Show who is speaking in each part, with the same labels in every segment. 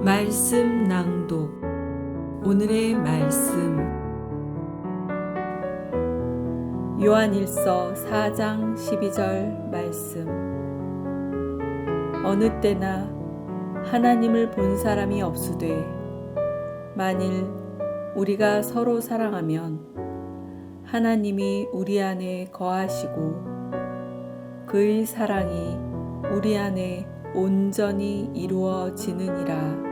Speaker 1: 말씀 낭독. 오늘의 말씀. 요한일서 4장 12절 말씀. 어느 때나 하나님을 본 사람이 없으되 만일 우리가 서로 사랑하면 하나님이 우리 안에 거하시고 그의 사랑이 우리 안에 온전히 이루어지느니라.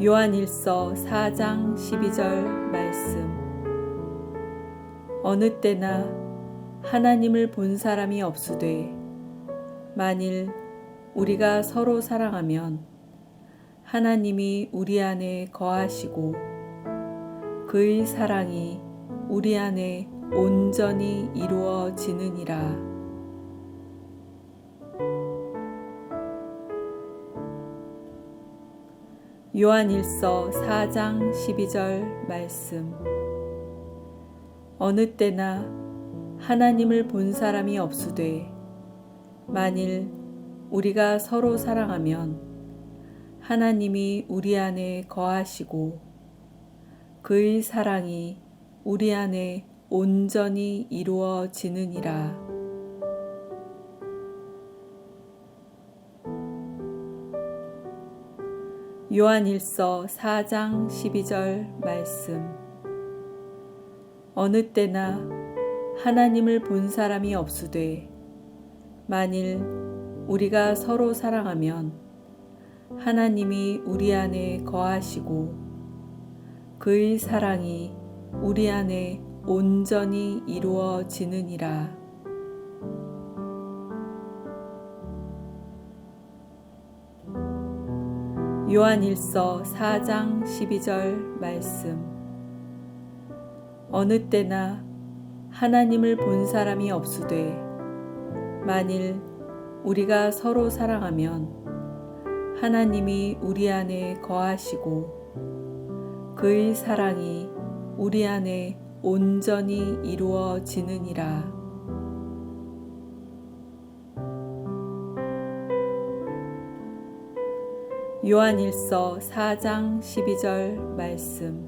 Speaker 1: 요한일서 4장 12절 말씀 어느 때나 하나님을 본 사람이 없으되 만일 우리가 서로 사랑하면 하나님이 우리 안에 거하시고 그의 사랑이 우리 안에 온전히 이루어지느니라. 요한일서 4장 12절 말씀 어느 때나 하나님을 본 사람이 없으되 만일 우리가 서로 사랑하면 하나님이 우리 안에 거하시고 그의 사랑이 우리 안에 온전히 이루어지느니라. 요한일서 4장 12절 말씀 어느 때나 하나님을 본 사람이 없으되 만일 우리가 서로 사랑하면 하나님이 우리 안에 거하시고 그의 사랑이 우리 안에 온전히 이루어지느니라. 요한일서 4장 12절 말씀 어느 때나 하나님을 본 사람이 없으되 만일 우리가 서로 사랑하면 하나님이 우리 안에 거하시고 그의 사랑이 우리 안에 온전히 이루어지느니라. 요한일서 4장 12절 말씀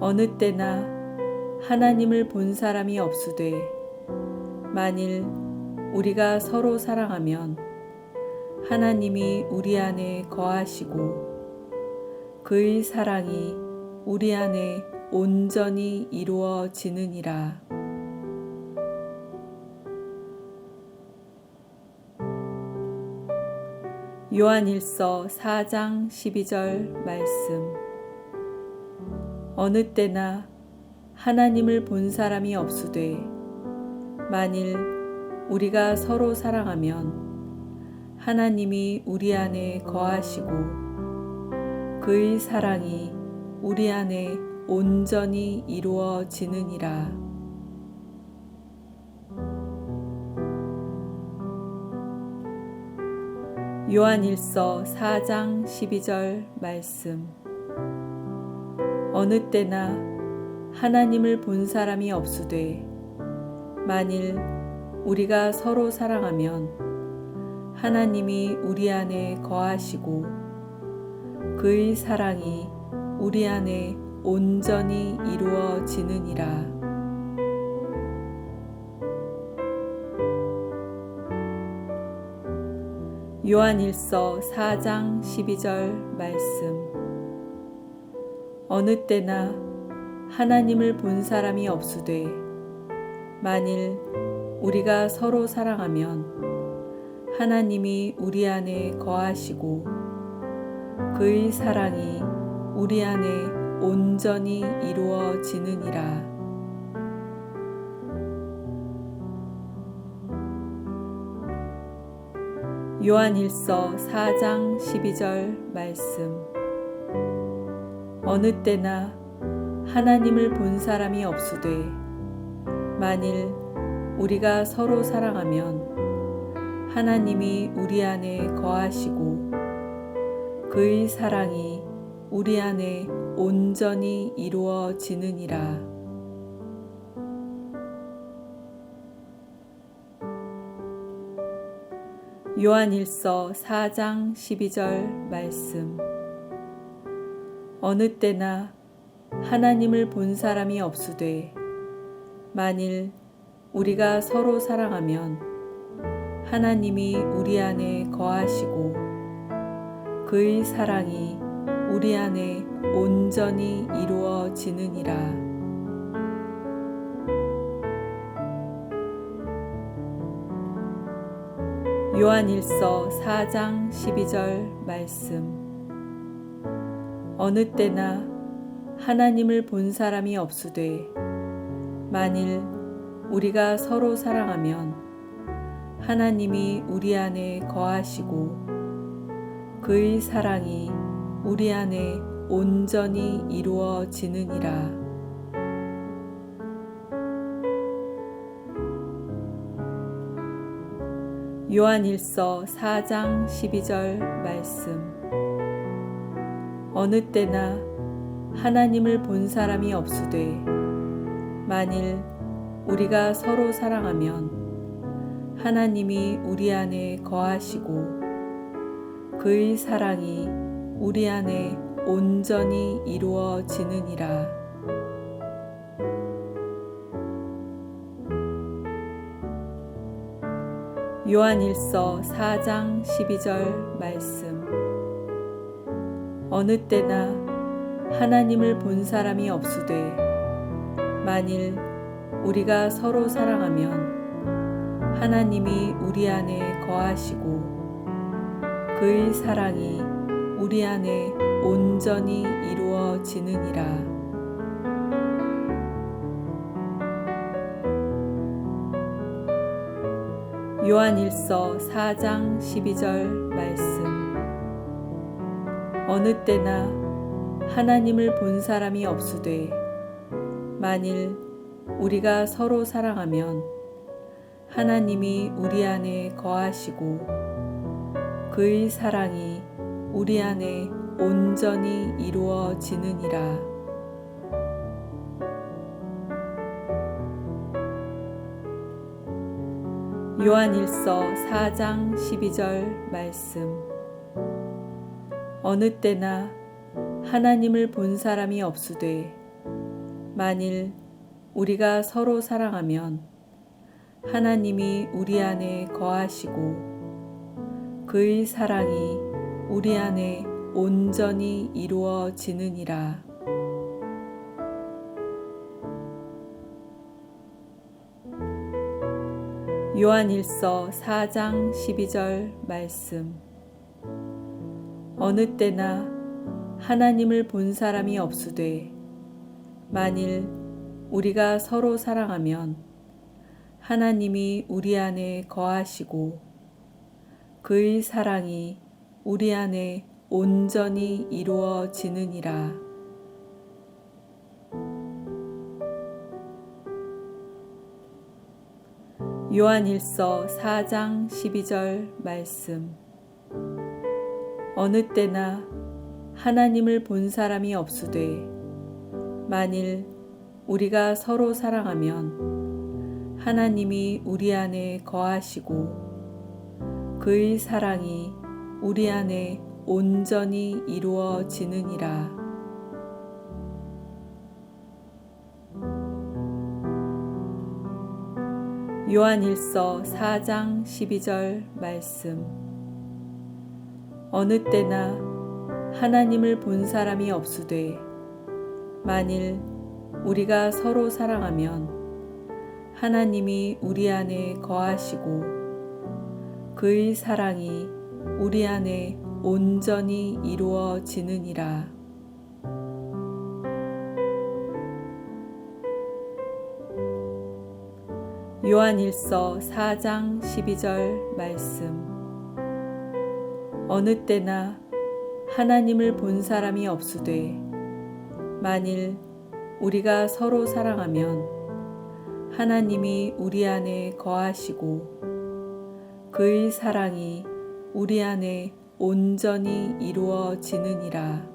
Speaker 1: 어느 때나 하나님을 본 사람이 없으되 만일 우리가 서로 사랑하면 하나님이 우리 안에 거하시고 그의 사랑이 우리 안에 온전히 이루어지느니라. 요한일서 4장 12절 말씀 어느 때나 하나님을 본 사람이 없으되 만일 우리가 서로 사랑하면 하나님이 우리 안에 거하시고 그의 사랑이 우리 안에 온전히 이루어지느니라. 요한일서 4장 12절 말씀 어느 때나 하나님을 본 사람이 없으되 만일 우리가 서로 사랑하면 하나님이 우리 안에 거하시고 그의 사랑이 우리 안에 온전히 이루어지느니라. 요한일서 4장 12절 말씀 어느 때나 하나님을 본 사람이 없으되 만일 우리가 서로 사랑하면 하나님이 우리 안에 거하시고 그의 사랑이 우리 안에 온전히 이루어지느니라. 요한일서 4장 12절 말씀 어느 때나 하나님을 본 사람이 없으되 만일 우리가 서로 사랑하면 하나님이 우리 안에 거하시고 그의 사랑이 우리 안에 온전히 이루어지느니라. 요한일서 4장 12절 말씀 어느 때나 하나님을 본 사람이 없으되 만일 우리가 서로 사랑하면 하나님이 우리 안에 거하시고 그의 사랑이 우리 안에 온전히 이루어지느니라. 요한일서 4장 12절 말씀 어느 때나 하나님을 본 사람이 없으되 만일 우리가 서로 사랑하면 하나님이 우리 안에 거하시고 그의 사랑이 우리 안에 온전히 이루어지느니라. 요한일서 4장 12절 말씀 어느 때나 하나님을 본 사람이 없으되 만일 우리가 서로 사랑하면 하나님이 우리 안에 거하시고 그의 사랑이 우리 안에 온전히 이루어지느니라. 요한일서 4장 12절 말씀 어느 때나 하나님을 본 사람이 없으되 만일 우리가 서로 사랑하면 하나님이 우리 안에 거하시고 그의 사랑이 우리 안에 온전히 이루어지느니라. 요한일서 4장 12절 말씀 어느 때나 하나님을 본 사람이 없으되 만일 우리가 서로 사랑하면 하나님이 우리 안에 거하시고 그의 사랑이 우리 안에 온전히 이루어지느니라. 요한일서 4장 12절 말씀 어느 때나 하나님을 본 사람이 없으되 만일 우리가 서로 사랑하면 하나님이 우리 안에 거하시고 그의 사랑이 우리 안에 온전히 이루어지느니라. 요한일서 4장 12절 말씀 어느 때나 하나님을 본 사람이 없으되 만일 우리가 서로 사랑하면 하나님이 우리 안에 거하시고 그의 사랑이 우리 안에 온전히 이루어지느니라. 요한일서 4장 12절 말씀 어느 때나 하나님을 본 사람이 없으되 만일 우리가 서로 사랑하면 하나님이 우리 안에 거하시고 그의 사랑이 우리 안에 온전히 이루어지느니라. 요한일서 4장 12절 말씀 어느 때나 하나님을 본 사람이 없으되 만일 우리가 서로 사랑하면 하나님이 우리 안에 거하시고 그의 사랑이 우리 안에 온전히 이루어지느니라. 요한일서 4장 12절 말씀 어느 때나 하나님을 본 사람이 없으되 만일 우리가 서로 사랑하면 하나님이 우리 안에 거하시고 그의 사랑이 우리 안에 온전히 이루어지느니라.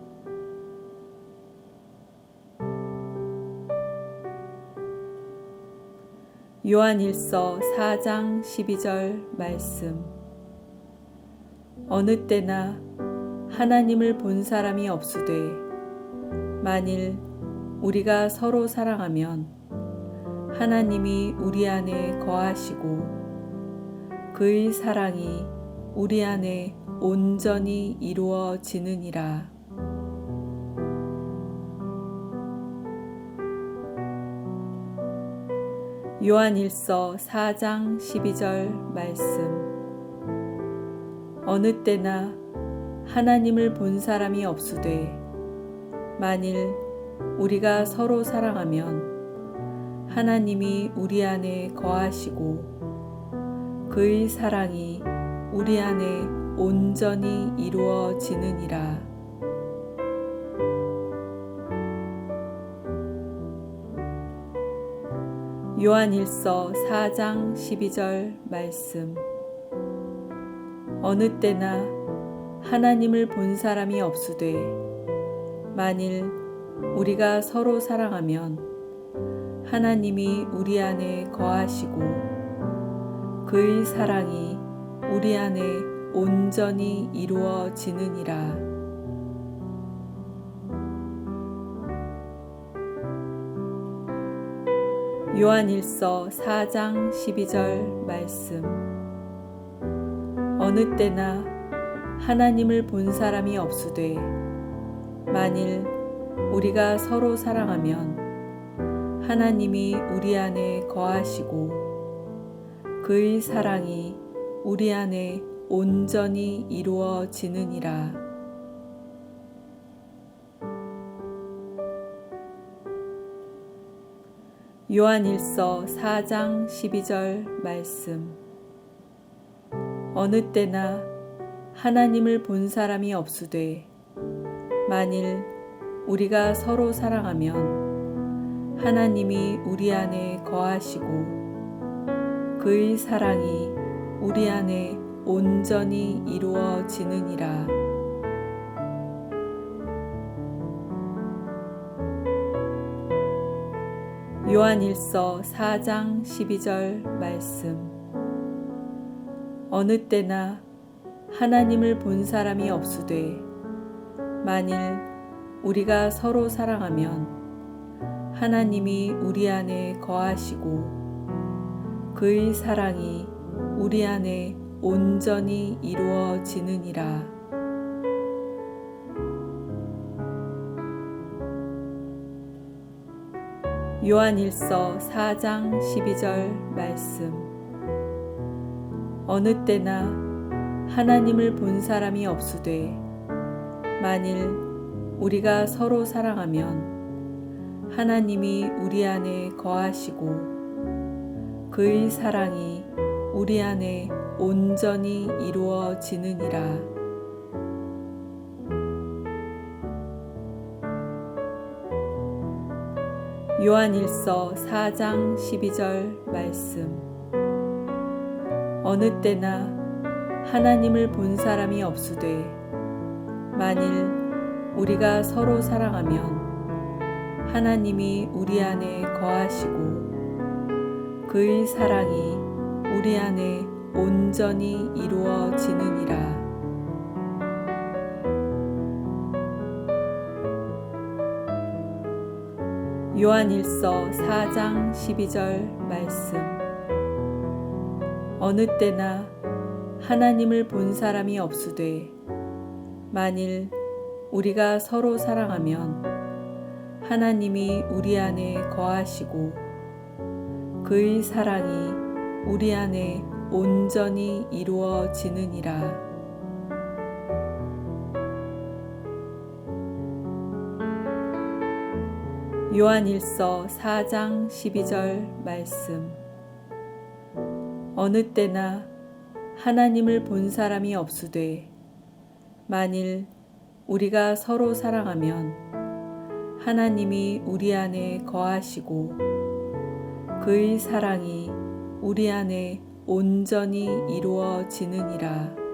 Speaker 1: 요한일서 4장 12절 말씀 어느 때나 하나님을 본 사람이 없으되 만일 우리가 서로 사랑하면 하나님이 우리 안에 거하시고 그의 사랑이 우리 안에 온전히 이루어지느니라. 요한일서 4장 12절 말씀 어느 때나 하나님을 본 사람이 없으되 만일 우리가 서로 사랑하면 하나님이 우리 안에 거하시고 그의 사랑이 우리 안에 온전히 이루어지느니라. 요한일서 4장 12절 말씀 어느 때나 하나님을 본 사람이 없으되 만일 우리가 서로 사랑하면 하나님이 우리 안에 거하시고 그의 사랑이 우리 안에 온전히 이루어지느니라. 요한일서 4장 12절 말씀 어느 때나 하나님을 본 사람이 없으되 만일 우리가 서로 사랑하면 하나님이 우리 안에 거하시고 그의 사랑이 우리 안에 온전히 이루어지느니라. 요한일서 4장 12절 말씀 어느 때나 하나님을 본 사람이 없으되 만일 우리가 서로 사랑하면 하나님이 우리 안에 거하시고 그의 사랑이 우리 안에 온전히 이루어지느니라. 요한일서 4장 12절 말씀 어느 때나 하나님을 본 사람이 없으되 만일 우리가 서로 사랑하면 하나님이 우리 안에 거하시고 그의 사랑이 우리 안에 온전히 이루어지느니라. 요한일서 4장 12절 말씀 어느 때나 하나님을 본 사람이 없으되 만일 우리가 서로 사랑하면 하나님이 우리 안에 거하시고 그의 사랑이 우리 안에 온전히 이루어지느니라. 요한일서 4장 12절 말씀 어느 때나 하나님을 본 사람이 없으되 만일 우리가 서로 사랑하면 하나님이 우리 안에 거하시고 그의 사랑이 우리 안에 온전히 이루어지느니라. 요한일서 4장 12절 말씀 어느 때나 하나님을 본 사람이 없으되 만일 우리가 서로 사랑하면 하나님이 우리 안에 거하시고 그의 사랑이 우리 안에 온전히 이루어지느니라. 요한일서 4장 12절 말씀 어느 때나 하나님을 본 사람이 없으되 만일 우리가 서로 사랑하면 하나님이 우리 안에 거하시고 그의 사랑이 우리 안에 온전히 이루어지느니라.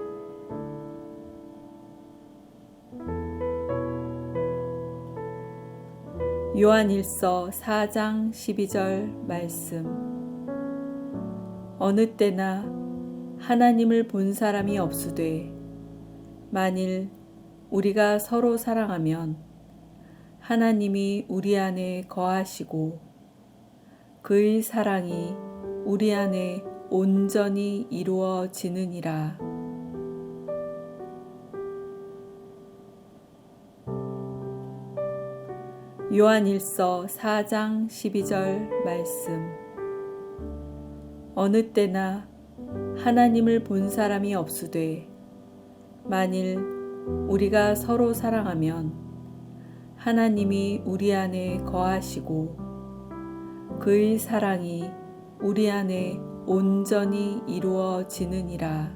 Speaker 1: 요한일서 4장 12절 말씀 어느 때나 하나님을 본 사람이 없으되 만일 우리가 서로 사랑하면 하나님이 우리 안에 거하시고 그의 사랑이 우리 안에 온전히 이루어지느니라. 요한일서 4장 12절 말씀 어느 때나 하나님을 본 사람이 없으되 만일 우리가 서로 사랑하면 하나님이 우리 안에 거하시고 그의 사랑이 우리 안에 온전히 이루어지느니라.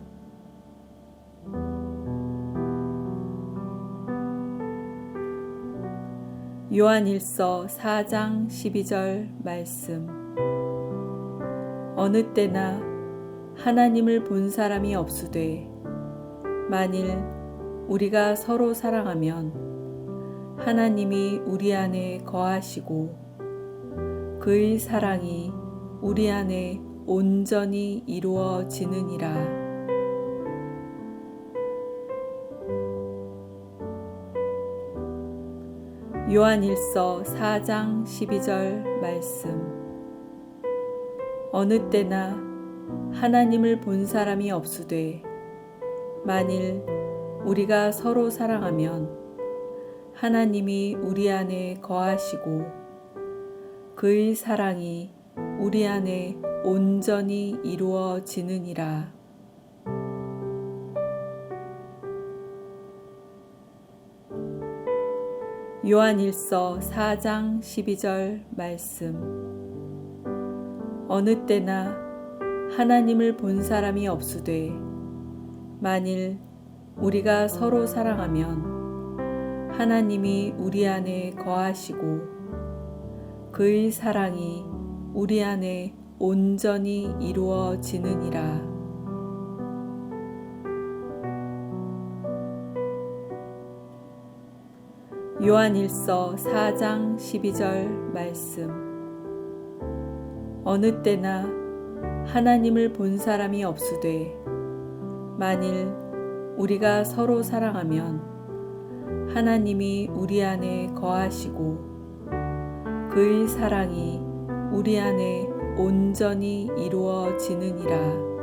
Speaker 1: 요한일서 4장 12절 말씀 어느 때나 하나님을 본 사람이 없으되 만일 우리가 서로 사랑하면 하나님이 우리 안에 거하시고 그의 사랑이 우리 안에 온전히 이루어지느니라. 요한일서 4장 12절 말씀 어느 때나 하나님을 본 사람이 없으되 만일 우리가 서로 사랑하면 하나님이 우리 안에 거하시고 그의 사랑이 우리 안에 온전히 이루어지느니라. 요한일서 4장 12절 말씀 어느 때나 하나님을 본 사람이 없으되 만일 우리가 서로 사랑하면 하나님이 우리 안에 거하시고 그의 사랑이 우리 안에 온전히 이루어지느니라. 요한일서 4장 12절 말씀 어느 때나 하나님을 본 사람이 없으되 만일 우리가 서로 사랑하면 하나님이 우리 안에 거하시고 그의 사랑이 우리 안에 온전히 이루어지느니라.